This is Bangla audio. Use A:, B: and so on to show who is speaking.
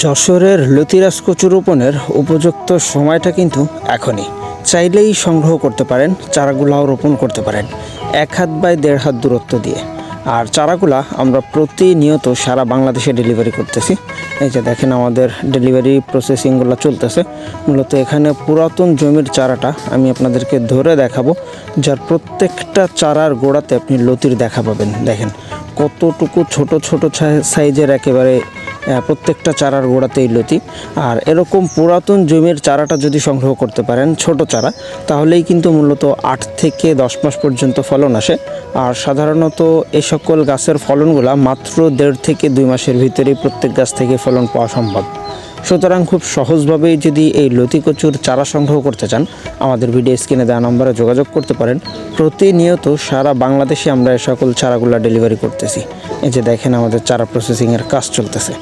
A: যশোরের লতিরাজ কচু রোপণের উপযুক্ত সময়টা কিন্তু এখনই। চাইলেই সংগ্রহ করতে পারেন, চারাগুলাও রোপণ করতে পারেন, এক হাত বাই দেড় হাত দূরত্ব দিয়ে। আর চারাগুলা আমরা প্রতিনিয়ত সারা বাংলাদেশে ডেলিভারি করতেছি। এই যে দেখেন আমাদের ডেলিভারি প্রসেসিংগুলো চলতেছে। মূলত এখানে পুরাতন জমির চারাটা আমি আপনাদেরকে ধরে দেখাবো, যার প্রত্যেকটা চারার গোড়াতে আপনি লতির দেখা পাবেন। দেখেন কতটুকু ছোট ছোট সাইজের একেবারে প্রত্যেকটা চারার গোড়াতেই লতি। আর এরকম পুরাতন জমির চারাটা যদি সংগ্রহ করতে পারেন, ছোট চারা, তাহলেই কিন্তু মূলত আট থেকে দশ মাস পর্যন্ত ফলন আসে। আর সাধারণত এ সকল গাছের ফলনগুলা মাত্র দেড় থেকে দুই মাসের ভিতরেই প্রত্যেক গাছ থেকে ফলন পাওয়া সম্ভব। সুতরাং খুব সহজভাবেই যদি এই লতি কচুর চারা সংগ্রহ করতে চান, আমাদের ভিডিও স্ক্রিনে দেওয়া নম্বরে যোগাযোগ করতে পারেন। প্রতিনিয়ত সারা বাংলাদেশে আমরা এই সকল চারাগুলো ডেলিভারি করতেছি। এই যে দেখেন আমাদের চারা প্রসেসিংয়ের কাজ চলতেছে।